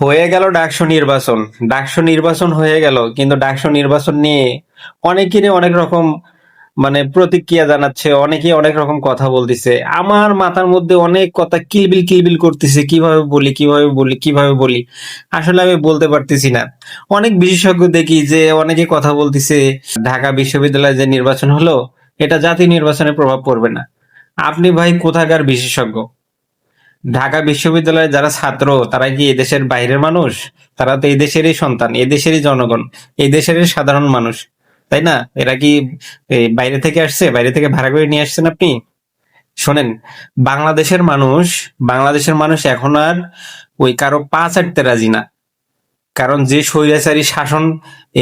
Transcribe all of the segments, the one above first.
হয়ে গেল ডাকসু নির্বাচন। ডাকসু নির্বাচন হয়ে গেল, কিন্তু ডাকসু নির্বাচন নিয়ে অনেকেরই অনেক রকম মানে প্রতিক্রিয়া জানাচ্ছে, অনেকেই অনেক রকম কথা বলতেছে। আমার মাথার মধ্যে অনেক কথা কিলবিল কিলবিল করতেছে, কীভাবে বলি কীভাবে বলি কীভাবে বলি, আসলে আমি বলতে পারতেছি না। অনেক বিশেষজ্ঞ দেখি যে অনেকে কথা বলতেছে, ঢাকা বিশ্ববিদ্যালয়ে যে নির্বাচন হলো, এটা জাতীয় নির্বাচনে প্রভাব পড়বে না। আপনি ভাই কোথাকার বিশেষজ্ঞ? ঢাকা বিশ্ববিদ্যালয়ের যারা ছাত্র, তারা কি এদেশের বাইরের মানুষ? তারা তো এদেশেরই দেশেরই সন্তান, এই দেশেরই জনগণ, এই দেশেরই সাধারণ মানুষ, তাই না? এরা কি বাইরে থেকে আসছে? বাইরে থেকে ভাড়া করে নিয়ে আসছেন আপনি? শোনেন, বাংলাদেশের মানুষ বাংলাদেশের মানুষ এখন আর ওই কারও পা চাটতে রাজি না। কারণ যে স্বৈরাচারী শাসন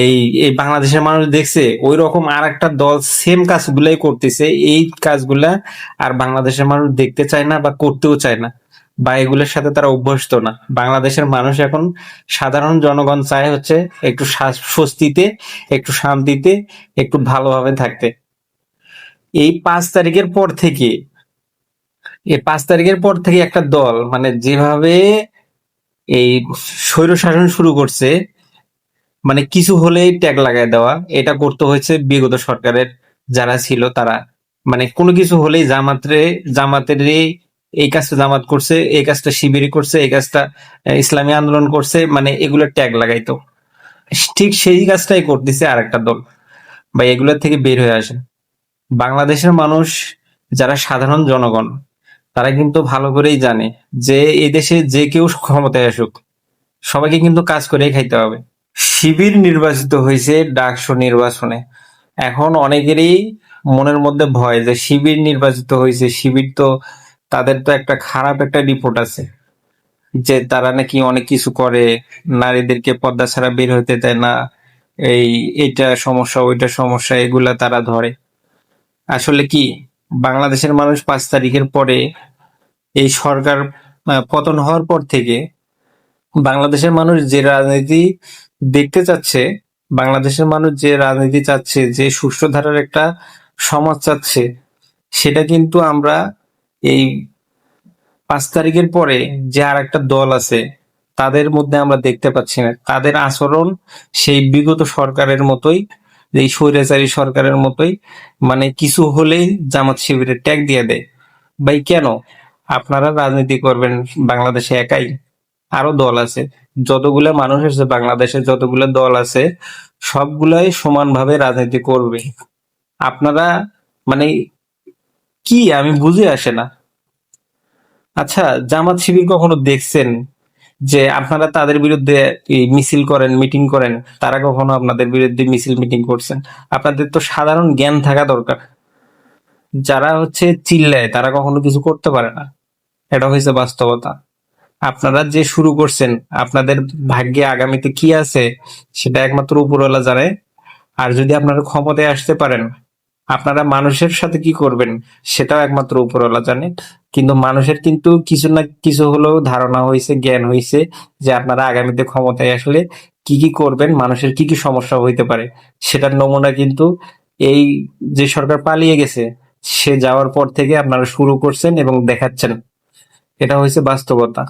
এই এই বাংলাদেশের মানুষ দেখছে ওই রকম আর একটা দল সেম কাজগুলাই করতেছে, এই কাজগুলা আর বাংলাদেশের মানুষ দেখতে চায় না বা করতেও চায় না বা এগুলোর সাথে তারা অভ্যস্ত না। বাংলাদেশের মানুষ এখন সাধারণ জনগণ চায় হচ্ছে একটু স্বস্তিতে, একটু শান্তিতে, একটু ভালোভাবে থাকতে। এই পাঁচ তারিখের পর থেকে, এই পাঁচ তারিখের পর থেকে একটা দল মানে যেভাবে এই স্বৈর শাসন শুরু করছে মানে কিছু হলেই ট্যাগ লাগাই দেওয়া। এটা করতে হয়েছে বিগত সরকারের যারা ছিল তারা। মানে কোনো কিছু হলেই জামাতে জামাতের এই কাজটা জামাত করছে, এই কাজটা শিবির করছে, এই কাজটা ইসলামী আন্দোলন করছে মানে এগুলো ট্যাগ লাগাইতো। ঠিক সেই কাজটাই করতেছে আর একটা দল। বা এগুলোর থেকে বের হয়ে আসে বাংলাদেশের মানুষ যারা সাধারণ জনগণ তারা কিন্তু ভালো করেই জানে যে এই দেশে যে কেউ ক্ষমতায় আসুক, সবাইকে কিন্তু কাজ করেই খাইতে হবে। শিবির নির্বাচিত হয়েছে ডাকসু নির্বাচনে। এখন অনেকেরই মনের মধ্যে ভয় যে শিবির নির্বাচিত হয়েছে, শিবির তো তাদের তো একটা খারাপ একটা রিপোর্ট আছে যে তারা নাকি অনেক কিছু করে, নারীদেরকে পর্দা ছাড়া বের হতে দেয় না, এই এটা সমস্যা, ওইটা সমস্যা, এগুলা তারা ধরে। আসলে কি? বাংলাদেশের মানুষ পাঁচ তারিখের পরে এই সরকার পতন হওয়ার পর থেকে বাংলাদেশের মানুষ যে রাজনীতি দেখতে চাচ্ছে, বাংলাদেশের মানুষ যে রাজনীতি চাচ্ছে, যে সুষ্ঠু ধারার একটা সমাজ চাচ্ছে, সেটা কিন্তু আমরা এই পাঁচ তারিখের পরে যে আর একটা দল আছে, তাদের মধ্যে আমরা দেখতে পাচ্ছি না। তাদের আচরণ সেই বিগত সরকারের মতোই এই স্বৈরাচারী সরকারের মতোই মানে কিছু হলেই জামাত শিবিরের ট্যাগ দিয়ে দেয়। ভাই, কেন? আপনারা রাজনীতি করবেন, বাংলাদেশে একাই। আরও দল আছে। যতগুলা মানুষ আছে বাংলাদেশে, যতগুলা দল আছে, সবগুলাই সমানভাবে রাজনীতি করবে। আপনারা মানে কি? আমি বুঝে আসে না। আচ্ছা জামাত শিবির কখনো দেখছেন? যে আপনারা তাদের বিরুদ্ধে মিছিল করেন, মিটিং করেন, তারা কখনো আপনাদের বিরুদ্ধে মিছিল মিটিং করছেন? আপনাদের তো সাধারণ জ্ঞান থাকা দরকার। যারা হচ্ছে চিল্লায়, তারা কখনো কিছু করতে পারে না। এটা হয়েছে বাস্তবতা। আপনারা যে শুরু করছেন, আপনাদের ভাগ্যে আগামীতে কি আছে, সেটা একমাত্র উপরওয়ালা জানে। আর যদি আপনারা ক্ষমতায় আসতে পারেন আপনারা মানুষের সাথে কি করবেন সেটাও একমাত্র উপরওয়ালা জানে। কিন্তু মানুষের কিন্তু কিছু না কিছু হলেও ধারণা হয়েছে, জ্ঞান হয়েছে যে আপনারা আগামীতে ক্ষমতায় আসলে কি কি করবেন, মানুষের কি কি সমস্যা হইতে পারে, সেটার নমুনা কিন্তু এই যে সরকার পালিয়ে গেছে, সে যাওয়ার পর থেকে আপনারা শুরু করছেন এবং দেখাচ্ছেন। এটা হয়েছে বাস্তবতা।